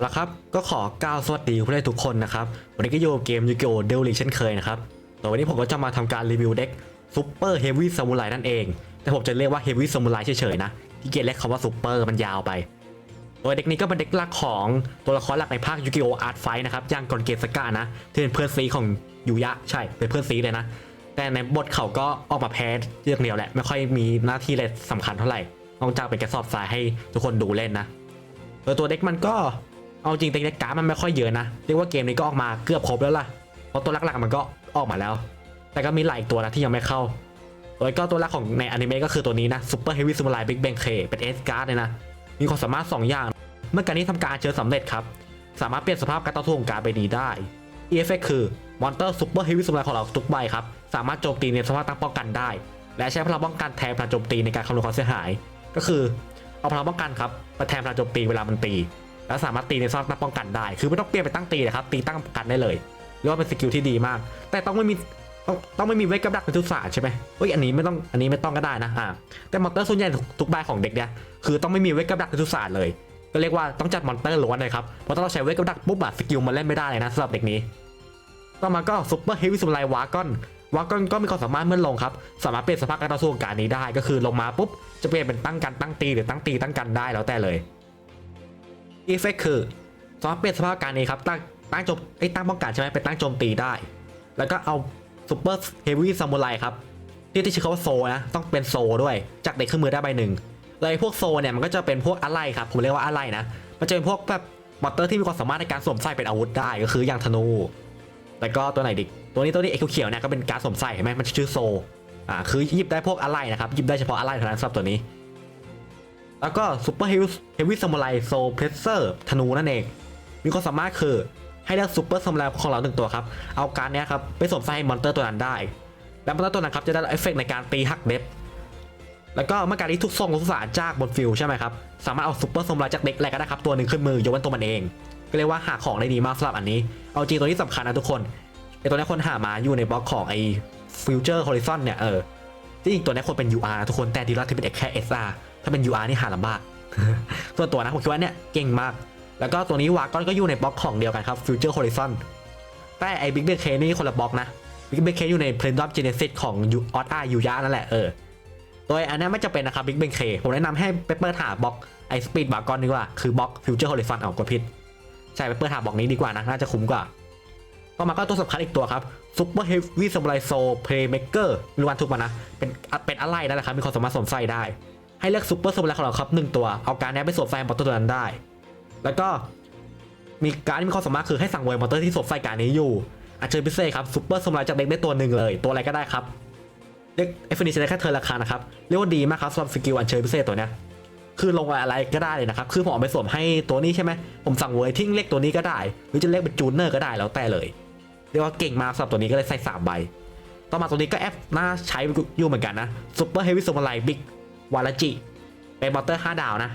แล้วครับก็ขอกล่าวสวัสดีผู้เล่นทุกคนนะครับ วันนี้ก็อยู่เกมยูกิโอเดลลิเช่นเคยนะครับแต่วันนี้ผมก็จะมาทำการรีวิวเด็กซูเปอร์เฮฟวี่ซามูไรนั่นเอง แต่ผมจะเรียกว่าเฮฟวี่ซามูไรเฉยๆนะที่เกียรเรียกคำว่าซูเปอร์มันยาวไปโดยเด็กนี้ก็เป็นเด็กหลักของตัวละครหลักในภาคยูกิโออาร์ตไฟนะครับย่างกอนเกสก้านะที่เป็นเพื่อนซีของยูยะใช่เป็นเพื่อนซีเลยนะ แต่ในบทเขาก็ออกมาแพ้เรื่องเดียวแหละไม่ค่อยมีหน้าที่อะไรสำคัญเท่าไหร่นอกจากเป็นกระสอบทรายให้ทุกคนดูเล่นนะโดยตัวเด็กมันก็ เอาจริงเด็กการ์ดมันไม่ค่อยเยอะนะเรียกว่าเกมนี้ก็ออกมาเกือบครบแล้วล่ะเพราะตัวหลักๆมันก็ออกมาแล้ว แต่ก็มีหลายตัวนะที่ยังไม่เข้าโดยก็ตัวหลักของในอนิเมะก็คือตัวนี้นะ Super Heavy Samurai Big Bang K เคเป็นเอสการ์ดเลยนะมีความสามารถ 2 อย่าง เมื่อการนี้ทำการเจอสำเร็จครับ สามารถเปลี่ยนสภาพการต่อสู้ของการ์ดใบนี้ได้ e f f e c t คือมอนเตอร์ Super Heavy Samurai ของเราทุกใบครับสามารถโจมตีในสภาพตั้งป้องกันได้ และใช้พลังป้องกันแทนพลังโจมตีในการคำนวณความเสียหาย ก็คือเอาพลังป้องกันครับมาแทนพลังโจมตีเวลามันตี แล้วสามารถตีในสภาพตั้งป้องกันได้ คือไม่ต้องเปลี่ยนไปตั้งตีเลยครับ ตีตั้งป้องกันได้เลยเรียกว่าเป็นสกิลที่ดีมาก แต่ต้องไม่มีต้องต้องไม่มีเวทกับดักในทุกศาสตร์ใช่ไหมเฮ้ยอันนี้ไม่ต้องอันนี้ไม่ต้องก็ได้นะอ่าแต่มอนเตอร์ส่วนใหญ่ทุกใบของเด็กเนี่ยคือต้องไม่มีเวทกับดักในทุกศาสตร์เลย ก็เรียกว่าต้องจัดมอนเตอร์ล้วนเลยครับเพราะถ้าเราใช้เวทกับดักปุ๊บอะสกิลมันเล่นไม่ได้เลยนะสำหรับเด็กนี้ต่อมาก็ซุปเปอร์เฮฟวี่สมุไรวากอนวากอนก็มีความสามารถเมื่อลงครับสามารถเปลี่ยนสภาพการต่อสู้การนี้ได้ ก็คือลงมาปุ๊บจะเปลี่ยนเป็นตั้งกันตั้งตีหรือตั้งตีตั้งกันได้แล้วแต่เลย อีเฟกคือสามารถเปลี่ยนสภาพการนี้ครับตั้งตั้งโจมไอ้ตั้งป้องกันใช่ไหมเป็นตั้งโจมตีได้ แล้วก็เอาซูเปอร์เฮฟวี่ซามูไรครับที่ที่ชื่อเขาว่าโซนะต้องเป็นโซด้วย จากเด็กเครื่องมือได้ใบหนึ่งเลยพวกโซเนี่ยมันก็จะเป็นพวกอะไรครับผมเรียกว่าอะไรนะมันจะเป็นพวกแบบมอเตอร์ที่มีความสามารถในการสวมใส่เป็นอาวุธได้ก็คืออย่างธนูแล้วก็ตัวไหนดิตัวนี้ตัวนี้เอเขียวเนี่ยก็เป็นการสวมใส่เห็นไหมมันชื่อโซอ่าคือหยิบได้พวกอะไรนะครับหยิบได้เฉพาะอะไรเท่านั้นสำหรับตัวนี้ แล้วก็ซูเปอร์เฮฟวี่ซามูไรโซเพรสเซอร์ธนูนั่นเอง มีความสามารถคือให้เลือกซูเปอร์ซัมแลของเราหนึ่งตัวครับ เอาการนี้ครับไปสวมใส่ให้มอนเตอร์ตัวนั้นได้ แล้วมอนเตอร์ตัวนั้นครับจะได้เอฟเฟกในการตีหักเด็บแล้วก็เมื่อการที่ทุกทรงทุกสารจากบนฟิลใช่ไหมครับ สามารถเอาซูเปอร์ซัมแลจากเด็กอะไรก็ได้ครับตัวหนึ่งขึ้นมือยกเว้นตัวมันเอง ก็เรียกว่าหาของได้ดีมากสำหรับอันนี้ เอาจริงตัวนี้สำคัญนะทุกคนไอตัวนี้คนหามาอยู่ในบล็อกของไอฟิวเจอร์ฮอริซอนเนี่ยเออจริงตัวนี้คนเป็น UR นะทุกคนแต่ดีล้วที่เป็นแค่ SR ถ้าเป็น UR นี่หาลำบาก ส่วนตัวนะผมคิดว่าเนี่ยเก่งมาก แล้วก็ตัวนี้วากอนก็อยู่ในบล็อกของเดียวกันครับ Future Horizon แต่ไอ้ Big Bang นี่คนละบล็อกนะ Big Bang อยู่ใน p l a n e of Genesis ของยูออสอายูยานั่นแหละเออ โดยอันนี้ไม่จะเป็นนะครับ Big Bang ผมแนะนำให้ไปเปิดหาบล็อกไอ้ Speed Wagon ดีกว่า คือบล็อก Future Horizon เอากดผิดใช่ไปเปิดหาบล็อกนี้ดีกว่านะน่าจะคุ้มกว่าต่อมาก็ตัวสำคัญอีกตัวครับ Super Heavy Samurai Soul Playmaker รวันทุกมันนะ เป็นเป็นอะไรนั่นแหละครับ มีความสามารถสวมใส่ได้ ให้เลือก Super Samurai ของเราครับหนึ่งตัว เอาการนี้ไปสวมใส่มอเตอร์ตัวนั้นได้ แล้วก็มีการที่มีความสามารถคือให้สั่งเวยมอเตอร์ที่สวมใส่การนี้อยู่อัญเชิญพิเศษครับซูเปอร์สมุไรจากเด็กได้ตัวหนึ่งเลย ตัวอะไรก็ได้ครับเด็กเอฟนิชได้แค่เธอราคานะครับเรียกว่าดีมากครับสำหรับสกิลอัญเชิญพิเศษตัวเนี้ยคือลงอะไรก็ได้เลยนะครับ คือผมเอาไปสวมให้ตัวนี้ใช่ไหม ผมสั่งเวยทิ้งเลขตัวนี้ก็ได้ หรือจะเลขเป็นจูเนอร์ก็ได้แล้วแต่เลย เรียกว่าเก่งมากสำหรับตัวนี้ก็เลยใส่สามใบ ต่อมาตัวนี้ก็แอปน่าใช้อยู่เหมือนกันนะซูเปอร์เฮฟวี่สมุไรบิ๊ก วาลจิ เป็นมอเตอร์5ดาวนะ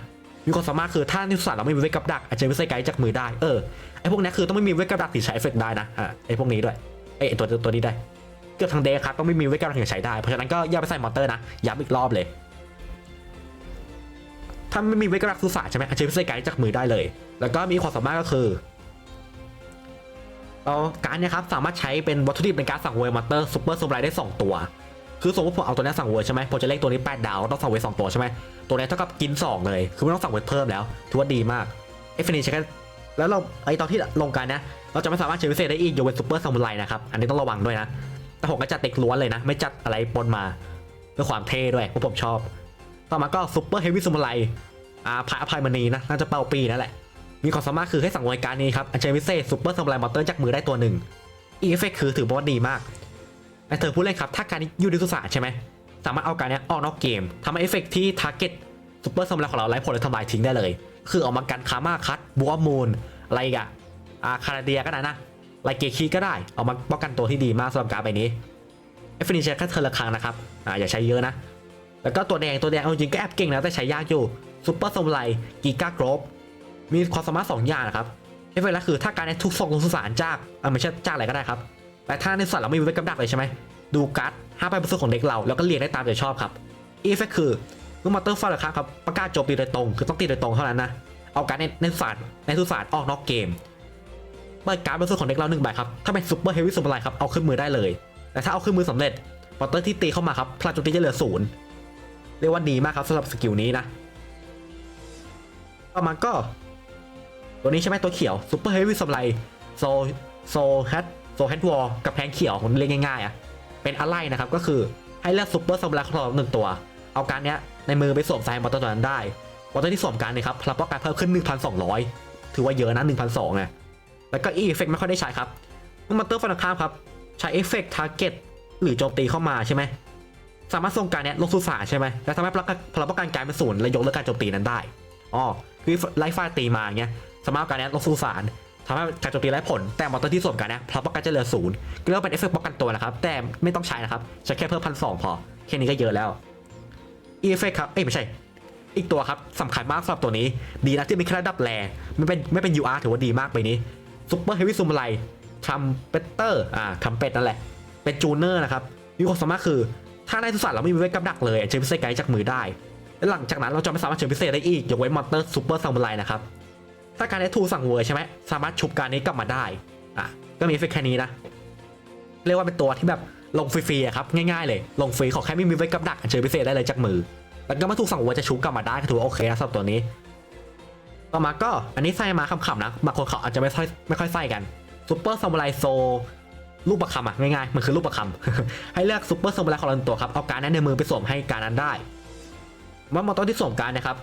มีความสามารถคือถ้านิสสันเราไม่มีเวกับดักอาจจะไม่ใส่ไกด์จากมือได้ เออ ไอพวกนี้คือต้องไม่มีเวกับดักถึงใช้เอฟเฟกต์ได้นะอ่าไอพวกนี้ด้วยไอตัวตัวนี้ได้ เกือบทั้งเดย์ครับต้องไม่มีเวกับดักถึงใช้ได้ เพราะฉะนั้นก็อย่าไปใส่มอเตอร์นะ ย้ำอีกรอบเลย ถ้าไม่มีเวกับดักสุสานใช่ไหมอาจจะไม่ใส่ไกด์จากมือได้เลย แล้วก็มีความสามารถก็คือเอาการเนี้ยครับสามารถใช้เป็นวัตถุดิบในการสั่งเวอร์มอเตอร์ซูเปอร์ซูมไรได้สองตัว คือสมมติผมเอาตัวนี้สั่งเวอร์ใช่ไหมผมจะเลขตัวนี้ 8 ดาวต้องสั่งเวอร์สองตัวใช่ไหมตัวนี้เท่ากับกิน 2 เลย คือไม่ต้องสั่งเวอร์เพิ่มแล้วถือว่าดีมากเอฟเฟนใช้แค่แล้วเราไอตอนที่ลงกันนะ เราจะไม่สามารถใช้พิเศษได้อีกยกเว้นซูเปอร์ซามูไรนะครับอันนี้ต้องระวังด้วยนะแต่ผมก็จัดเด็กล้วนเลยนะ ไม่จัดอะไรปนมาเพื่อความเท่ด้วยเพราะผมชอบ ต่อมาก็ซูเปอร์เฮฟวี่ซามูไรอาพายอภัยมณีนะน่าจะเป่าปีนั่นแหละมีความสามารถคือให้สั่งเวอรายการนี้ครับอันเชิญพิเศษซูเปอร์ซามูไรมอเตอร์จากมือได้ตัวหนึ่งอีเอฟเฟกคือถือว่าดีมาก ไอเธอผู้เล่นครับ ถ้าการนี้อยู่ในสุสานใช่ไหม สามารถเอาการนี้ออกนอกเกมทำให้เอฟเฟกที่ทาร์เก็ตซูเปอร์ซัมไลของเราไร้ผลและทำลายทิ้งได้เลย คือออกมากันคามาคัตบัวมูล อะไรอีกะอาคาราเดียก็ได้นะไลเกคีก็ได้เอามาป้องกันตัวที่ดีมากสำหรับการใบนี้เอฟเฟินิชแค่เทอร์ละครั้งนะครับอ่าอย่าใช้เยอะนะแล้วก็ตัวแดงตัวแดงเอาจริงก็แอบเก่งนะแต่ใช้ยากอยู่ซูเปอร์ซัมไลกีก้ากรอบมีความสามารถสองอย่างนะครับเอฟเฟกต์แรกคือถ้าการในทุกทรงทุสารจากอ่าไม่ใช่จากอะไรก็ได้ครับ แต่ถ้าในสัตว์เราไม่มีไว้กับดักเลยใช่ไหมดูการ์ดห้าใบเปอร์เซ็นต์ของเด็กเราแล้วก็เรียงได้ตามใจชอบครับอีเฟกคือเมื่อมอเตอร์ฟาราคาครับประกาศโจมตีโดยตรงคือต้องตีโดยตรงเท่านั้นนะเอาการดในในสุสานในสุสานออกนอกเกมเปิดการ์ดบนส่วนของเด็กเราหนึ่งใบครับ ถ้าเป็นซูเปอร์เฮฟวี่สมุไรครับเอาขึ้นมือได้เลย แต่ถ้าเอาขึ้นมือสำเร็จมอเตอร์ที่ตีเข้ามาครับพลังโจมตีจะเหลือศูนย์เรียกว่าดีมากครับสำหรับสกิลนี้นะต่อมาก็ ตัวนี้ใช่ไหมตัวเขียวซูเปอร์เฮฟวี่สมุไรโซโซแฮท โซแฮทวอลกับแพงเขียวผมเรียกง่ายๆอะเป็นอะไรนะครับก็คือให้เลือกซูเปอร์สมุไรของเราหนึ่งตัว เอาการเนี้ยในมือไปสวมใส่มอเตอร์ตัวนั้นได้มอเตอร์ที่สวมการเนี่ยครับพลังป้องกันเพิ่มขึ้น 1,200 ถือว่าเยอะนะ1,200ไงแล้วก็อีเอฟเฟกไม่ค่อยได้ใช้ครับเมื่อมอเตอร์ฟันข้ามครับ ใช้เอฟเฟกทาร์เก็ตหรือโจมตีเข้ามาใช่ไหมสามารถส่งการเนี้ยลงสู่สาใช่ไหมแล้วทำให้พลังพลังป้องกันกลายเป็นศูนย์และยกเลิกการโจมตีนั้นได้อ๋อคือไล่ฟาตีมาเงี้ยสามารถการเนี้ยลงสู่สาร ทำให้การโจมตีไร้ผลแต่มอนเตอร์ที่สวมการเนี้ยพลังป้องกันจะเหลือศูนย์ก็เรียกว่าเป็นเอฟเฟกป้องกันตัวนะครับ แต่ไม่ต้องใช้นะครับใช้แค่เพิ่มพันสองพอ แค่นี้ก็เยอะแล้วอีเอฟเฟกครับ เอ้ยไม่ใช่ อีกตัวครับสำคัญมากสำหรับตัวนี้ ดีนะที่มีแค่ระดับแรไม่เป็นไม่เป็น UR ถือว่าดีมากไปนี้ซุปเปอร์เฮฟวี่ซูมไลทำเปตเตอร์อ่าทำเป็ดนั่นแหละ เป็นจูเนอร์นะครับมีความสามารถคือถ้าในสุสานเราไม่มีไว้กับดักเลยเชิญพิเศษไกด์จากมือได้และหลังจากนั้นเราจะไม่สามารถเชิญพิเศษได้อีกยกเว้นมอนเตอร์ซูเปอร์ซามูไรนะครับ ถ้าการได้ทูสั่งเวอร์ใช่ไหมสามารถชุบการนี้กลับมาได้อะก็มีเอฟเฟกแค่นี้นะ เรียกว่าเป็นตัวที่แบบลงฟรีๆครับง่ายๆเลย ลงฟรีขอแค่ไม่มีไว้กับดักเชิญพิเศษได้เลยจากมือ แล้วก็มาถูกสั่งเวอร์จะชุบกลับมาได้ก็ถือว่าโอเคนะสำหรับตัวนี้ ต่อมาก็อันนี้ใส่มาขำๆนะบางคนเขาอาจจะไม่ค่อยไม่ค่อยใส่กันซูเปอร์ซามูไรโซลูกประคำอะง่ายๆมันคือลูกประคำให้เลือกซูเปอร์ซามูไรของเราตัวครับเอาการนั้นในมือไปสวมให้การนั้นได้เมื่อมอเตอร์ที่สวมการนะครับ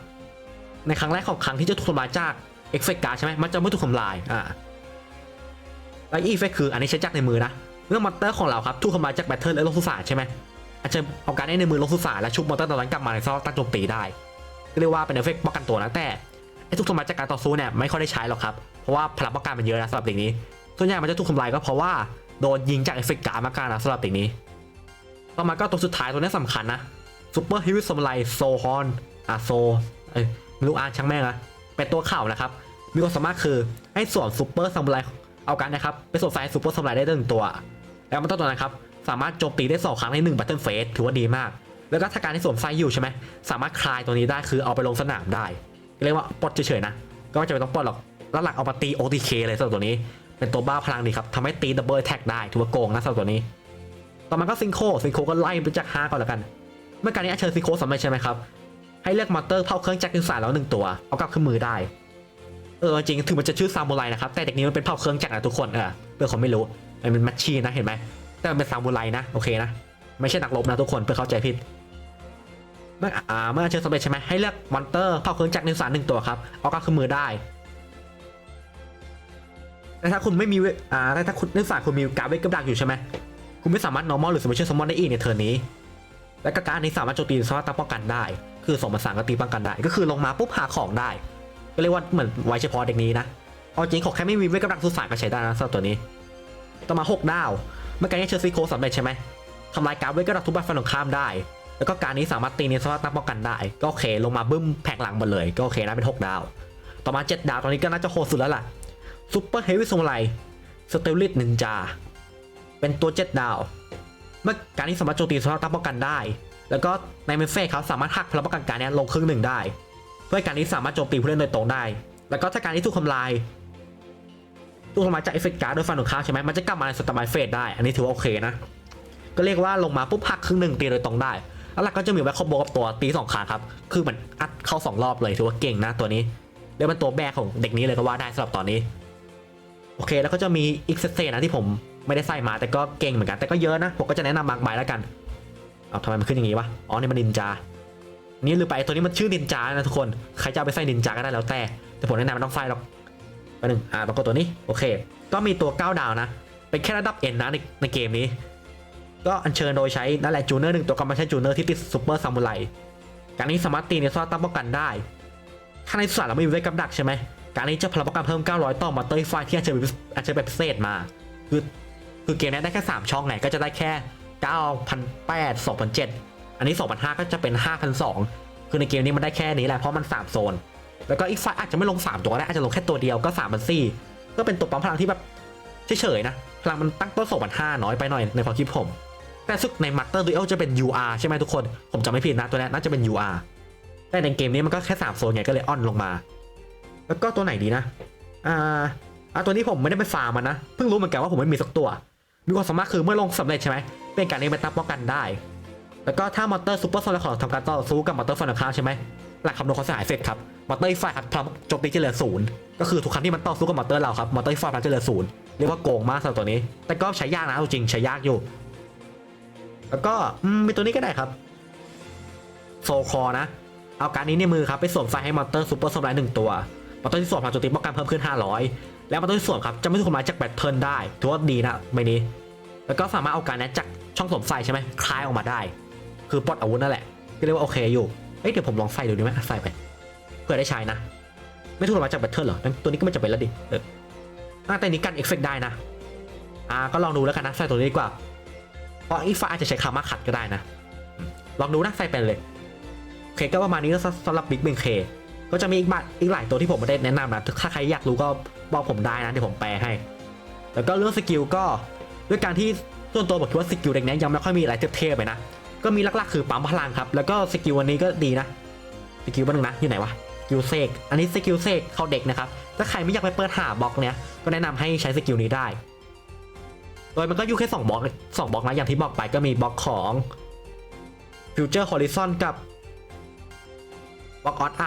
ในครั้งแรกของครั้งที่จะถูกทำลายจาก เอฟเฟกต์การดใช่ไหมมันจะไม่ถูกทำลายอ่าและอีเฟกคืออันนี้ใช้จากในมือนะเมื่อมอนเตอร์ของเราครับถูกทำลายจากแบตเทิลและลงสุสานใช่ไหมอาจจะเอาการในมือลงสุสานและชุบมอนเตอร์ตัวนั้นกลับมาในซอกตั้งโจมตีได้ก็เรียกว่าเป็นเอฟเฟกต์ป้องกันตัวนะแต่ไอ้ทุกทำลายจากการต่อสู้เนี่ยไม่ค่อยได้ใช้หรอกครับเพราะว่าพลังป้องกันมันเยอะนะสำหรับเด็กนี้ส่วนใหญ่มันจะถูกทำลายก็เพราะว่าโดนยิงจากเอฟเฟกต์การ์ดมากานะสำหรับเด็กนี้ต่อมาก็ตัวสุดท้ายตัวนี้สำคัญนะซูเปอร์ฮิวิสมไลโซฮอนอะโซเอ้ยไม่รู้อ่านช่างแม่งอะ เป็นตัวข่าวนะครับ มีความสามารถคือให้สวมซูเปอร์ซัมไลเอากันนะครับไปสวมใส่ซูเปอร์ซัมไลได้หนึ่งตัว แล้วมันตัวนั้นะครับ สามารถโจมตีได้สองครั้งในหนึ่งบัตเทิลเฟสถือว่าดีมาก แล้วก็ถ้าการที่สวมไส้อยู่ใช่ไหมสามารถคลายตัวนี้ได้คือเอาไปลงสนามได้ เรียกว่าปลดเฉยๆนะก็ไม่จำเป็นต้องปลดหรอกแล้วหลักเอามาตี OTK เลยสำหรับตัวนี้ เป็นตัวบ้าพลังดีครับทำให้ตีดับเบิลแท็กได้ถือว่าโกงนะสำหรับตัวนี้ ต่อมาก็ซิงโคซิงโคก็ไล่ไปจาก5ก่อนแล้วกัน เมื่อการนี้เชิญซิงโคสำเร็จใช่ไหมครับ ให้เลือกมอนเตอร์เผาเครื่องจักรดินสายแล้วหนึ่งตัวเอากลับขึ้นมือได้ เออจริงถึงมันจะชื่อซามูไรนะครับแต่เด็กนี้มันเป็นเผ่าเครื่องจักรนะทุกคนเออเพื่อคนไม่รู้มันเป็นแมชชีนนะเห็นไหมแต่มันเป็นซามูไรนะโอเคนะไม่ใช่นักรบนะทุกคนเพื่อเข้าใจผิดเมื่ออ่าเมื่อเชิญสำเร็จใช่ไหมให้เลือกมอนเตอร์เข้าเครื่องจักรนิวสารหนึ่งตัวครับเอากลับขึ้นมือได้แต่ถ้าคุณไม่มีเวอ่าแต่ถ้าคุณนิวสารคุณมีการเวทกับดักอยู่ใช่ไหมคุณไม่สามารถ normal หรือ special summon ได้อีกในเทิร์นนี้ และก็การนี้สามารถโจมตีสามารถตั้งป้องกันได้ คือสองมาสามก็ตีป้องกันได้ ก็คือลงมาปุ๊บหาของได้ ก็เรียกว่าเหมือนไว้เฉพาะเด็กนี้นะเอาจริงขอแค่ไม่มีเวทกับดักสุสานก็ใช้ได้นะสำหรับตัวนี้ ต่อมาหกดาว เมื่อการนี้เชอร์ซีโคสำเร็จใช่ไหมทำลายการเวทกับดักทุกใบฝั่งตรงข้ามได้ แล้วก็การนี้สามารถตีในสภาพตั้งป้องกันได้ ก็โอเค ลงมาบึ้มแผงหลังหมดเลย ก็โอเคนะเป็น 6 ดาว ต่อมา 7 ดาวตอนนี้ก็น่าจะโหดสุดแล้วล่ะซูเปอร์เฮฟวี่สมไรสเตลลิตนินจาเป็นตัว 7 ดาว เมื่อการนี้สามารถโจมตีสภาพตั้งป้องกันได้ แล้วก็ในเมฟเฟ่เขาสามารถหักพลังป้องกันการนี้ลงครึ่งหนึ่งได้ เพื่อการนี้สามารถโจมตีผู้เล่นโดยตรงได้ แล้วก็ถ้าการนี้ถูกทำลายถูกทำลายจากเอฟเฟกต์การ์ดโดยฟันของข้างใช่ไหมมันจะกลับมาในสตาร์มายเฟสได้ อันนี้ถือว่าโอเคนะ ก็เรียกว่าลงมาปุ๊บหักครึ่งหนึ่งตีโดยตรงได้แล้วหลักก็จะมีแบ็คคอมโบกับตัวตีสองขาครับ คือเหมือนอัดเข้าสองรอบเลยถือว่าเก่งนะตัวนี้เรียกว่าตัวแบกของเด็กนี้เลยก็ว่าได้สำหรับตอนนี้ โอเคแล้วก็จะมีอีกเซตนะที่ผมไม่ได้ใส่มาแต่ก็เก่งเหมือนกันแต่ก็เยอะนะผมก็จะแนะนำบางใบแล้วกัน เอาทำไมมันขึ้นอย่างนี้วะ อ๋อนี่มันนินจา นี่ลืมไปตัวนี้มันชื่อนินจานะทุกคน ใครจะเอาไปใส่นินจาก็ได้แล้วแต่ แต่ผมแนะนำไม่ต้องใส่หรอกไปหนึ่งอ่าปรากฏตัวนี้ โอเค ก็มีตัว 9 ดาวนะ เป็นแค่ระดับเอ็นนะในในเกมนี้ ก็อัญเชิญโดยใช้นั่นแหละจูเนอร์หนึ่งตัวก็ม่ใช่จูเนอร์ที่ติดซูเปอร์ซามูไรการนี้สามารถตีในซอตั้งป้องกันได้ ถ้าในสารเราไม่มีเวทกับดักใช่ไหมการนี้จะพลังป้องกันเพิ่ม 900 ต่อมาเตอร์ไฟที่อัญเชิญอัญเชิญแบบพิเศษมา คือคือเกมนี้ได้แค่ 3 ช่องไหนก็จะได้แค่ 9,800 2,007อันนี้ 2,500 ก็จะเป็น 5,200 คือในเกมนี้มันได้แค่นี้แหละ เพราะมัน 3 โซน แล้วก็อีกฝ่ายอาจจะไม่ลง 3 ตัวก็ได้ อาจจะลงแค่ตัวเดียวก็3,400ก็เป็นตัวปั๊มพลังที่แบบเฉยๆนะ พลังมันตั้งต้น2,500 น้อยไปหน่อยในความคิดผม แต่ซึกในมัตเตอร์ดูเอลจะเป็น UR ใช่ไหมทุกคน ผมจำไม่ผิดนะตัวนี้น่าจะเป็น UR แต่ในเกมนี้มันก็แค่3โซนไงก็เลยอ่อนลงมา แล้วก็ตัวไหนดีนะ อ่าอ่าตัวนี้ผมไม่ได้ไปฟาร์มมันนะ เพิ่งรู้เหมือนกันว่าผมไม่มีสักตัว มีความสามารถคือเมื่อลงสำเร็จใช่ไหม เป็นการเองไปตับป้องกันได้ แล้วก็ถ้ามอเตอร์ซูเปอร์โซลของทำการต่อสู้กับมอเตอร์ฟันข้ามใช่ไหมหลักคำนวณความเสียหายเสร็จครับมอเตอร์อีกฝ่ายครับพลังโจมตีจะเหลือศูนย์ก็คือทุกครั้งที่มันต่อสู้กับมอเตอร์เราครับมอเตอร์อีกฝ่ายพลังจะเหลือศูนย์เรียกว่าโกงมากสำหรับตัวนี้ แต่ก็ใช้ยากนะจริงใช้ยากอยู่ แล้วก็มีตัวนี้ก็ได้ครับโซคอนะ เอาการนี้ในมือครับไปสวมใส่ให้มอเตอร์ซูเปอร์สมไลหนึ่งตัวมอเตอร์ที่สวมพลังโจมตีป้องกันเพิ่มขึ้น 500 แล้วมอเตอร์ที่สวมครับจะไม่ถูกทำลายจากแบตเทิลได้ถือว่าดีนะใบนี้ แล้วก็สามารถเอาการนี้จากช่องสวมใส่ใช่ไหมคลายออกมาได้ คือปลดอาวุธนั่นแหละก็เรียกว่าโอเคอยู่เอ้ยเดี๋ยวผมลองใส่ดูดีไหมใส่ไปเพื่อได้ใช้นะ ไม่ถูกทำลาจากแบตเทิลเหรอตัวนี้ก็ไม่จำเป็นแล้วดิเออแต่นี้กันเอฟเฟกได้นะอ่าก็ลองดูแล้วกันนะใส่ตัวนี้ดีกว่าเพราะอีฟ้าอาจจะใช้คามาขัดก็ได้นะลองดูนะใส่เป็นเลยโอเคก็ประมาณนี้ก็สำหรับบิ๊กเบงเคก็จะมีอีกบาอีกหลายตัวที่ผมไม่ได้แนะนำนะถ้าใครอยากรู้ก็บอกผมได้นะเดี๋ยวผมแปลให้ แล้วก็เรื่องสกิลก็ ด้วยการที่ส่วนตัวบอกคิดว่าสกิลเด็กนี้ยังไม่ค่อยมีอะไรเทพๆไปนะ ก็มีลักๆคือปั๊มพลังครับ แล้วก็สกิลวันนี้ก็ดีนะ สกิลบ้างนะอยู่ไหนวะสกิลเซก อันนี้สกิลเซกเข้าเด็กนะครับ ถ้าใครไม่อยากไปเปิดหาบล็อกเนี้ย ก็แนะนำให้ใช้สกิลนี้ได้ โดยมันก็อยู่แค่2บล็อกสองบล็อกนะอย่างที่บอกไปก็มีบล็อกของ Future Horizon กับบล็อกออสไอ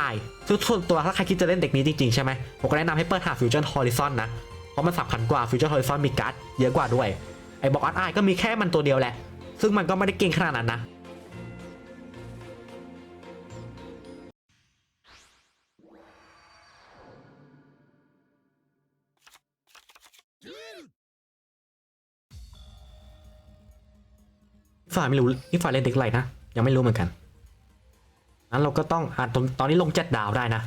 ซึ่งส่วนตัวถ้าใครคิดจะเล่นเด็กนี้จริงๆใช่ไหมผมก็แนะนำให้เปิดหา Future Horizon นนะ เพราะมันสำคัญกว่า Future Horizon มีการ์ดเยอะกว่าด้วย ไอ้บล็อกออสไอก็มีแค่มันตัวเดียวแหละ ซึ่งมันก็ไม่ได้เก่งขนาดนั้นนะฝ่ายไม่รู้นี่ฝ่ายเล่นเด็กไรนะ ยังไม่รู้เหมือนกันนั้นเราก็ต้องอ่าตอนตอนนี้ลงเจ็ดดาวได้นะ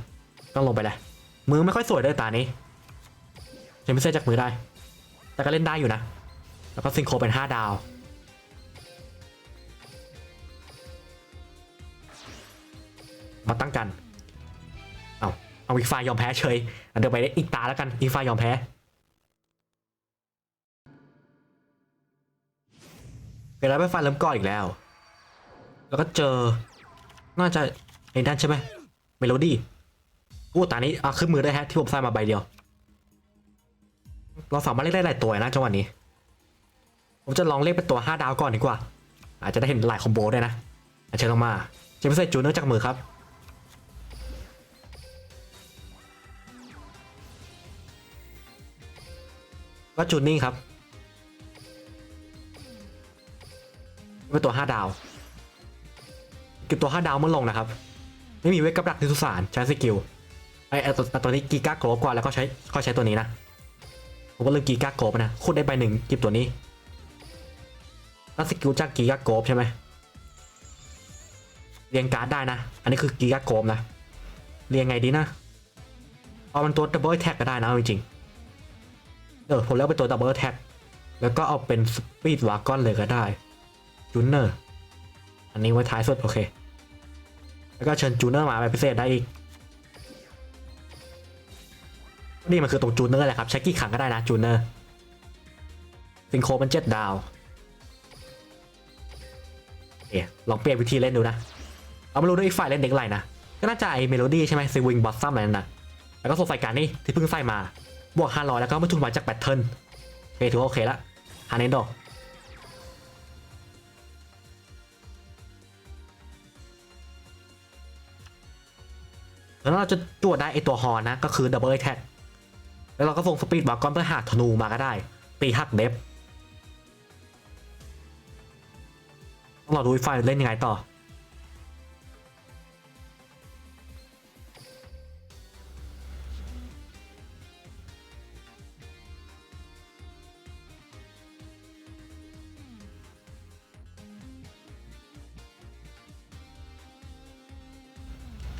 ต้องลงไปเลย มือไม่ค่อยสวยด้วยตานี้ยังไม่เส้จากมือได้ แต่ก็เล่นได้อยู่นะ แล้วก็ซิงโครเป็นห้าดาว มาตั้งกัน เอาเอาอีกฝ่ายยอมแพ้เฉยเดี๋ยวไปได้อีกตาแล้วกันอีกฝ่ายยอมแพ้เป็นแล้วไปฟันเริ่มก่อนอีกแล้ว แล้วก็เจอ น่าจะไอ้นั่นใช่ไหมเมโลดี้อู้ตานี้อะขึ้นมือได้ฮะที่ผมใส่มาใบเดียว เราสามารถเล่นได้หลายตัวนะจังหวะนี้ ผมจะลองเล่นเป็นตัว 5 ดาวก่อนดีกว่า อาจจะได้เห็นหลายคอมโบด้วยนะอาเชิญลงมาเจมส์เซจูเนอร์จากมือครับ ก็จูนนิ่งครับเป็นตัว 5 ดาวเก็บตัว 5 ดาวเมื่อลงนะครับ ไม่มีเวกกับดักที่สุสานใช้สกิลไอ้อ้ตัวตัวนี้กีก้าโกรบกว่าแล้วก็ใช้ก็ใช้ตัวนี้นะผมก็ลืมกีก้าโกรบนะคูดได้ใบหนึ่งกิบตัวนี้ แล้วสกิลจากกีกาโกรบใช่ไหมเรียงการ์ดได้นะ อันนี้คือกีกาโกรบนะ เรียงไงดีนะเอามันตัวดับเบิลแท็กก็ได้นะจริงๆเออผมเลือกเป็นตัวดับเบิลแท็กแล้วก็เอาเป็นสปีดวากอนเลยก็ได้จูเนอร์อันนี้ไว้ท้ายสุดโอเค แล้วก็เชิญจูเนอร์มาแบบพิเศษได้อีกนี่มันคือตรงจูเนอร์แหละครับ ใช้กี่ครั้งก็ได้นะจูเนอร์ซิงโครมันเจ็ดดาว เอ๊ะลองเปลี่ยนวิธีเล่นดูนะ เอามารู้ด้วยอีกฝ่ายเล่นเด็กไรนะ ก็น่าจะไอเมโลดี้ใช่ไหมซีวิงบอสซัมอะไรนั่นนะแล้วก็โซไฟการนี่ที่เพิ่งใส่มา บวก500แล้วก็ไม่ถูกมาจากแบตเทิลโอเคถือว่าโอเคละฮาเนนโดแล้วเราจะจวดได้ไอตัวฮอนนะก็คือดับเบิลแท็กแล้วเราก็ส่งสปีดบาร์กอนเพื่อหาธนูมาก็ได้ ตีหักเดฟ ต้องรอดูไฟเล่นยังไงต่อ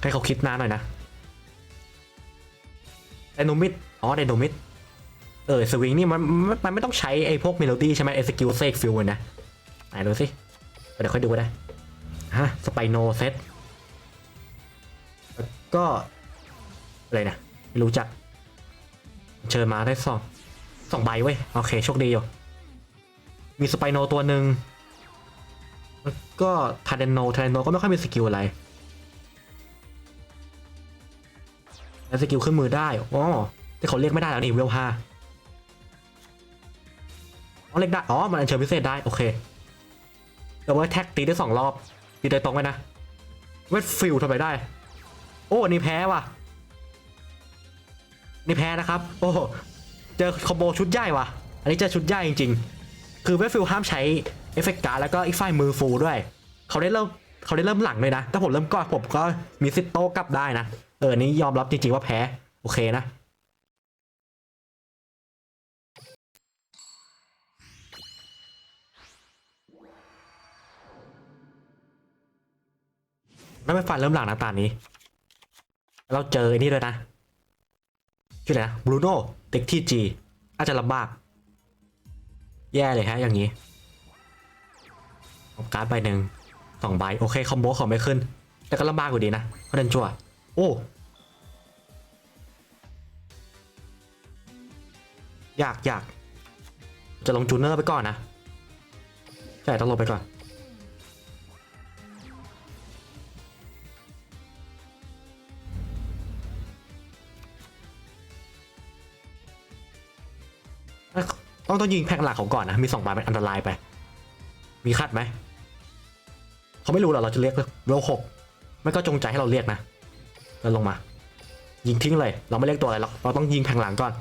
ให้เขาคิดนานหน่อยนะไดโนมิดอ๋อไดโนมิดเออสวิงนี่มันมันมันไม่ต้องใช้ไอ้พวกเมโลดี้ใช่ไหมไอ้สกิลเซกฟิลนะไหนดูสิ เดี๋ยวค่อยดูก็ได้ฮะสไปโนเซตแล้วก็อะไรนะไม่รู้จัก เชิญมาได้สองสองใบเว้ย โอเคโชคดีอยู่ มีสไปโนตัวหนึ่งแล้วก็ทาเดนโนทาเดนโนก็ไม่ค่อยมีสกิลอะไรแล้วสกิลขึ้นมือได้อ๋อที่เขาเรียกไม่ได้แล้วนี่เวลห้าอ๋อเรียกได้ อ๋อ มันอัญเชิญพิเศษได้ โอเค แต่ว่าแท็กตีได้สองรอบตีโดยตรงไว้นะ เวทฟิลทำไมได้ โอ้อันนี่แพ้ว่ะนี่แพ้นะครับ โอ้เจอคอมโบชุดใหญ่ว่ะ อันนี้เจอชุดใหญ่จริงๆ คือเวทฟิลห้ามใช้เอฟเฟกต์การ์แล้วก็อีกฝ่ายมือฟูด้วย เขาได้เริ่มเขาได้เริ่มหลังเลยนะ ถ้าผมเริ่มก่อนผมก็มีสิทธิ์โต้กลับได้นะ เออนนี้ยอมรับจริงๆว่าแพ้ โอเคนะ ไม่ไปฟันเริ่มหลังนะตานี้ เราเจอไอ้นี่ด้วยนะชื่ออะไรนะบรูโน่เด็กที่จีอาจจะลำบาก แย่เลยฮะ อย่างนี้การ์ดใบหนึ่งสองใบโอเค คอมโบของไม่ขึ้น แต่ก็ลำบากอยู่ดีนะเพราะเดินจั่ว โอ้อยากอยากจะลงจูเนอร์ไปก่อนนะ ใช่ ต้องลงไปก่อน ต้องต้องยิงแพ็กหลักเขาก่อนนะ มีสองใบมันอันตรายไป มีคัดไหม เขาไม่รู้หรอกเราจะเรียกเวลหกไม่ก็จงใจให้เราเรียกนะแล้วลงมา ยิงทิ้งเลย เราไม่เรียกตัวอะไรหรอกเราต้องยิงแผงหลังก่อน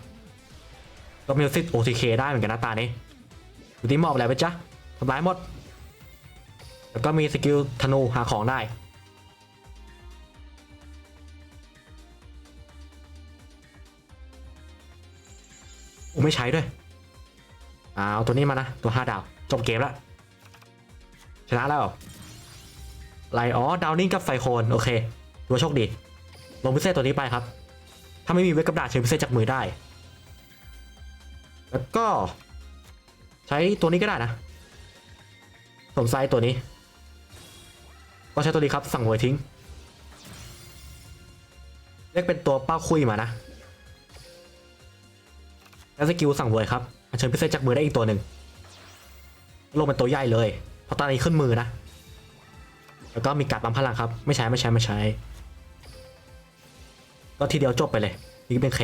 เรามีซิต OTK ได้เหมือนกันนะตานี้ดูที่มอบอะไรไปจ๊ะทำร้ายหมด แล้วก็มีสกิลธนูหาของได้โอ้ไม่ใช้ด้วย เอาตัวนี้มานะ ตัว 5 ดาว จบเกมแล้ว ชนะแล้วไลอ๋อดาวนิ่งกับไฟโคน โอเคตัวโชคดี ลงพิเศษตัวนี้ไปครับ ถ้าไม่มีเวกกับดาเชิญพิเศษจากมือได้ แล้วก็ ใช้ตัวนี้ก็ได้นะสมไซส์ตัวนี้ ก็ใช้ตัวนี้ครับ สั่งหวยทิ้ง เรียกเป็นตัวเป้าคุยมานะ แล้วสกิลสั่งเวยครับ เชิญพิเศษจากมือได้อีกตัวหนึ่งลงเป็นตัวใหญ่เลยเพราะตอนนี้ขึ้นมือนะ แล้วก็มีการปั๊มพลังครับ ไม่ใช้ไม่ใช้ไม่ใช้ ก็ทีเดียวจบไปเลย นี่เป็นเค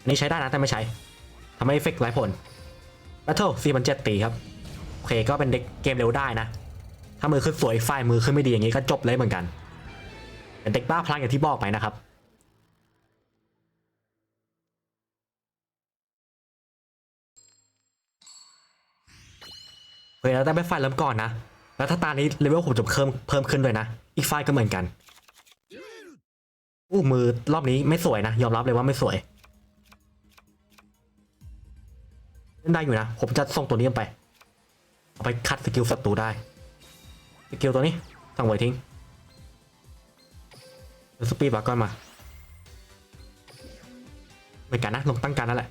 อันนี้ใช้ได้นะแต่ไม่ใช้ทำให้เอฟเฟกต์ไร้ผล Battle 4 0 0ตีครับโอเคก็เป็นเด็กเกมเร็วได้นะ ถ้ามือขึ้นสวยฝ่ายมือขึ้นไม่ดีอย่างนี้ก็จบเลยเหมือนกัน เป็นเด็กบ้าพลังอย่างที่บอกไปนะครับ เฮ้ยแล้วได้ไปไฟล์เริ่มก่อนนะ แล้วถ้าตานี้เลเวลผมจะเพิ่มเพิ่มขึ้นด้วยนะ อีกไฟล์ก็เหมือนกัน อู้มือรอบนี้ไม่สวยนะ ยอมรับเลยว่าไม่สวยเล่นได้อยู่นะ ผมจะส่งตัวนี้ไป เอาไปคัดสกิลศัตรูได้ สกิลตัวนี้สั่งไว้ทิ้งสปีดบาร์กอนมา เหมือนกันนะ ลงตั้งการนั่นแหละ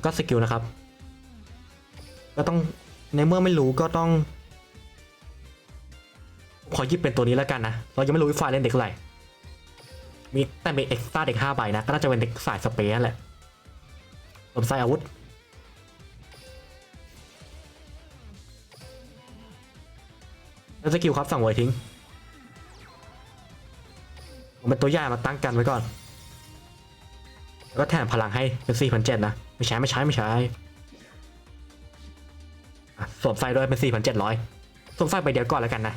แล้วก็สกิลนะครับ ก็ต้องในเมื่อไม่รู้ก็ต้อง ขอหยิบเป็นตัวนี้แล้วกันนะ เรายังไม่รู้ว่าไฟล์เล่นเด็กอะไรมีแต่มีเอ็กซ์ตร้าเด็ก5ใบนะ ก็น่าจะเป็นเด็กสายสเปซแหละสมใส่อาวุธ แล้วสกิลครับสั่งไว้ทิ้ง ผมเป็นตัวใหญ่มาตั้งกันไว้ก่อน ก็แถมพลังให้เป็น4 0 0 7นะ ไม่ใช้ไม่ใช้ไม่ใช้สวมไฟด้วยเป็น4,700สวมไฟไปเดียวก่อนแล้วกันนะ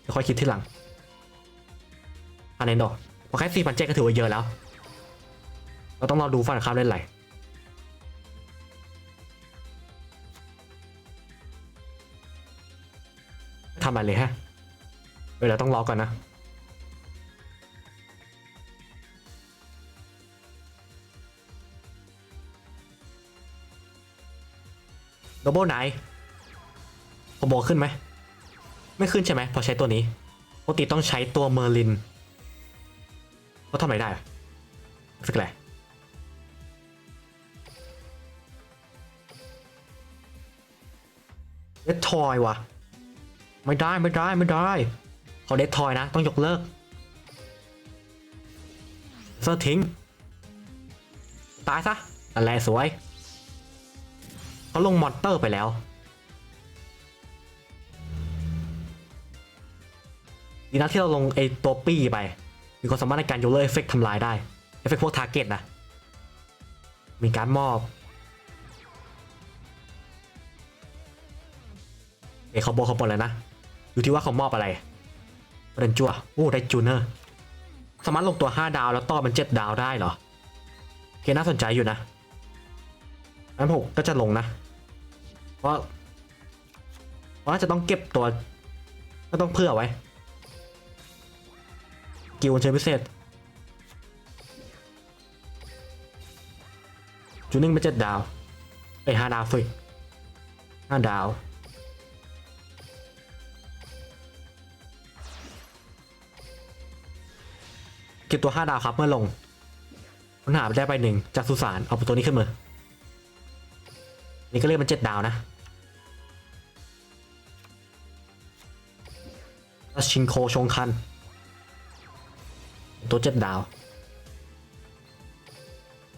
เดี๋ยวค่อยคิดที่หลังอันนี้โดพอแค่4,700ก็ถือว่าเยอะแล้ว เราต้องรอดูฟันข้ามเล่นไหลทำอะไรเลยฮะเวเราต้องรอก่อนนะ ดโบเบิลไนคอมโบขึ้นไหม ไม่ขึ้นใช่ไหม พอใช้ตัวนี้ ปกติต้องใช้ตัวเมอร์ลินเขาทำอะไรได้สักแหละเดททอยวะไม่ได้ไม่ได้ไม่ได้เขาเดททอยนะ ต้องยกเลิกเซอร์ทิ้ง ตายซะนั่นแหละสวย เขาลงมอนเตอร์ไปแล้วดีนะที่เราลงไอตัวปี้ไป มีความสามารถในการโยเลิกเอฟเฟกทำลายได้ เอฟเฟกพวกทาร์เก็ตนะ มีการมอบเอเขาบอกเขาบอกเลยนะ อยู่ที่ว่าเขามอบอะไรเรนจั่วโอ้ได้จูเนอร์สามารถลงตัว 5 ดาวแล้วต่อเป็น 7 ดาวได้เหรอเคน่าสนใจอยู่นะ งั้นผมก็จะลงนะ เพราะเพราะว่าจะต้องเก็บตัว ก็ต้องเผื่อไว้ กิวเชิญพิเศษจูนิ่งเป็นเจ็ดดาวเอ้ยห้าดาวสิห้าดาวเก็บตัว5ดาวครับเมื่อลงค้นหาไปได้ไปหนึ่งจากสุสานเอาตัวนี้ขึ้นมา นี่ก็เรียกมัน7ดดาวนะแล้วชินโคชงคัน ตัว7ดดาว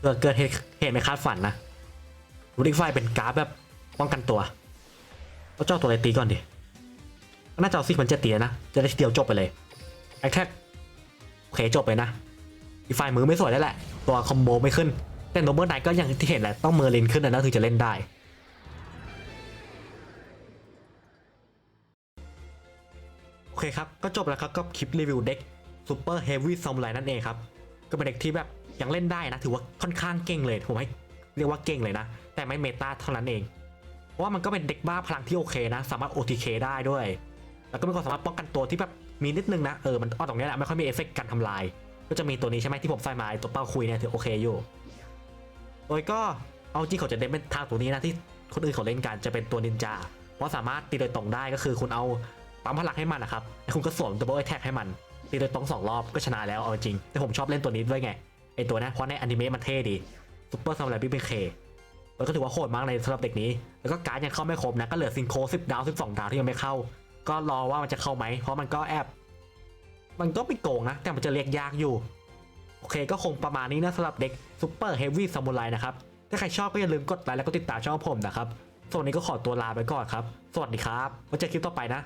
เกิดเกิดเหตุไม่คาดฝันนะรูดิกไฟเป็นการ์ดแบบป้องกันตัวเราเจ้าตัวอะไรตีก่อนดิก็น่าจะเอาซิกมันเจ็ดตีนะ จะได้ทีเดียวจบไปเลยแอคแท็กโอเคจบไปนะอีกฝ่ายมือไม่สวยแล้วแหละ ตัวคอมโบไม่ขึ้นแต่โนเบิลไนก็อย่างที่เห็นแหละต้องเมอร์ลินขึ้นนะถึงจะเล่นได้ โอเคครับ ก็จบแล้วครับกับคลิปรีวิวเด็กซูเปอร์เฮฟวี่ซอมไลนั่นเองครับ ก็เป็นเด็กที่แบบยังเล่นได้นะ ถือว่าค่อนข้างเก่งเลย ผมให้เรียกว่าเก่งเลยนะ แต่ไม่เมตาเท่านั้นเอง เพราะว่ามันก็เป็นเด็กบ้าพลังที่โอเคนะ สามารถ OTK ได้ด้วย แล้วก็มีความสามารถป้องกันตัวที่แบบมีนิดนึงนะ เออ มันอ้อตรงนี้แหละ ไม่ค่อยมีเอฟเฟกต์การทำลาย ก็จะมีตัวนี้ใช่ไหมที่ผมใส่มาตัวเป้าคุยเนี่ยถือโอเคอยู่ โดยก็เอาจริงเขาจะเน้นเป็นทางตัวนี้นะที่คนอื่นเขาเล่นกันจะเป็นตัวนินจา เพราะสามารถตีโดยตรงได้ก็คือคุณเอา ปั๊มพลังให้มันนะครับแล้วคุณก็สวมดับเบิลแท็กให้มันตีโดยตรงสองรอบก็ชนะแล้วเอาจริงแต่ผมชอบเล่นตัวนี้ด้วยไงไอตัวนะเพราะในอนิเมะมันเท่ดีซุปเปอร์ซามูไรบิ๊กเป็นเคแล้วก็ถือว่าโหดมากในสำหรับเด็กนี้ แล้วก็การดยังเข้าไม่ครบนะก็เหลือซิงโค10ดาว12ดาวที่ยังไม่เข้า ก็รอว่ามันจะเข้าไหมเพราะมันก็แอบมันก็ไม่โกงนะแต่มันจะเรียกยากอยู่โอเคก็คงประมาณนี้นะสำหรับเด็กซูเปอร์เฮฟวี่ซามูไรนะครับ ถ้าใครชอบก็อย่าลืมกดไลค์แล้วก็ติดตามช่องผมนะครับส่วนนี้ก็ขอตัวลาไปก่อนครับ สวัสดีครับไว้เจอคลิปต่อไปนะ